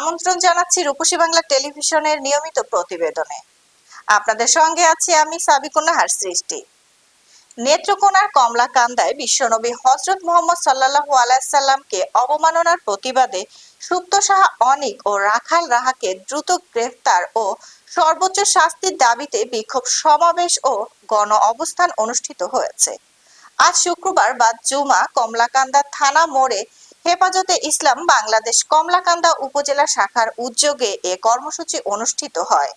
আমন্ত্রণ জানাচ্ছি রূপসী বাংলা টেলিভিশনের নিয়মিত প্রতিবেদনে। আপনাদের সঙ্গে আছি আমি সাবিকুন্নাহার সৃষ্টি। নেত্রকোনার কমলাকান্দায় বিশ্বনবী হজরত মোহাম্মদ সাল্লাল্লাহু আলাইসাল্লামকে অবমাননার প্রতিবাদে সুপ্ত সাহা অনিক ও রাখাল রাহাকে দ্রুত গ্রেফতার ও সর্বোচ্চ শাস্তির দাবিতে বিক্ষোভ সমাবেশ ও গণ অবস্থান অনুষ্ঠিত হয়েছে। আজ শুক্রবার বাদ জুমা কমলাকান্দা থানা মোড়ে হেফাজতে ইসলাম বাংলাদেশ কমলাকান্দা উপজেলা শাখার উদ্যোগে এ কর্মসূচি অনুষ্ঠিত হয়।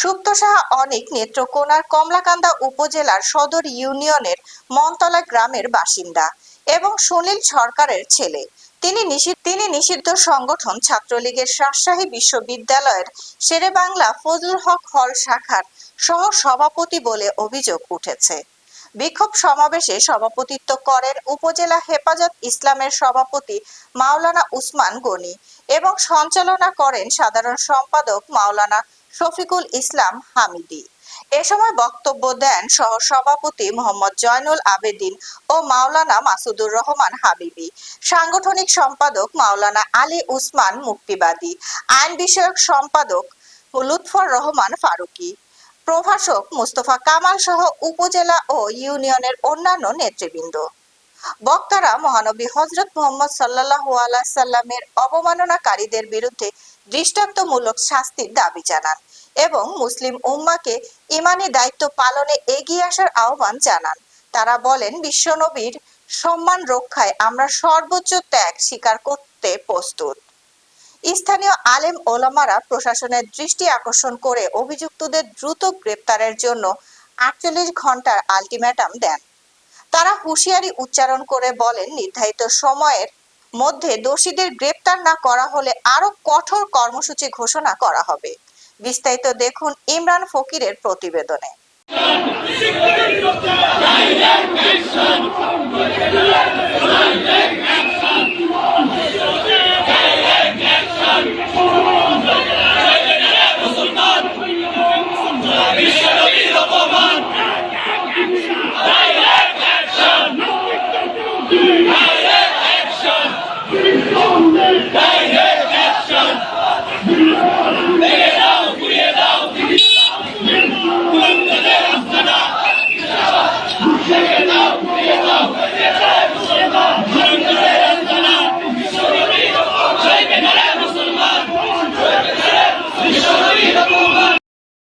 সুপ্ত সাহা অনেক নেত্রকোনার কমলাকান্দা উপজেলার সদর ইউনিয়নের মনতলা গ্রামের বাসিন্দা এবং সুনীল সরকারের ছেলে। তিনি নিষিদ্ধ তিনি নিষিদ্ধ সংগঠন ছাত্রলীগের রাজশাহী বিশ্ববিদ্যালয়ের শেরে বাংলা ফজলুল হক হল শাখার সহ সভাপতি বলে অভিযোগ উঠেছে। বিক্ষোভ সমাবেশে সভাপতিত্ব করেন উপজেলা হেফাজত ইসলামের সভাপতি মাওলানা উসমান গনি এবং সঞ্চালনা করেন সাধারণ সম্পাদক মাওলানা শফিকুল ইসলাম হামিদি। এ সময় বক্তব্য দেন সহ সভাপতি মোহাম্মদ জয়নুল আবেদিন ও মাওলানা মাসুদুর রহমান হাবিবি। সাংগঠনিক সম্পাদক মাওলানা আলী উসমান মুক্তিবাদী। আইন বিষয়ক সম্পাদক লুৎফর রহমান ফারুকী। প্রভাষক মুস্তফা কামাল সহ উপজেলা ও ইউনিয়নের অন্যান্য নেতৃবৃন্দ। বক্তারা মহানবী হজরত মোহাম্মদ আলাইহি সাল্লামের অবমাননাকারীদের বিরুদ্ধে দৃষ্টান্তমূলক শাস্তির দাবি জানান এবং মুসলিম উম্মাকে ইমানি দায়িত্ব পালনে এগিয়ে আসার আহ্বান জানান। তারা বলেন, বিশ্বনবীর সম্মান রক্ষায় আমরা সর্বোচ্চ ত্যাগ স্বীকার করতে প্রস্তুত। স্থানীয় আলেম ওলামারা প্রশাসনের দৃষ্টি আকর্ষণ করে অভিযুক্তদের দ্রুত গ্রেপ্তারের জন্য আটচল্লিশ ঘণ্টার আলটিমেটাম দেন। তারা হুঁশিয়ারি উচ্চারণ করে বলেন, নির্ধারিত সময়ের মধ্যে দোষীদের গ্রেপ্তার না করা হলে আরও কঠোর কর্মসূচি ঘোষণা করা হবে। বিস্তারিত দেখুন ইমরান ফকিরের প্রতিবেদনে।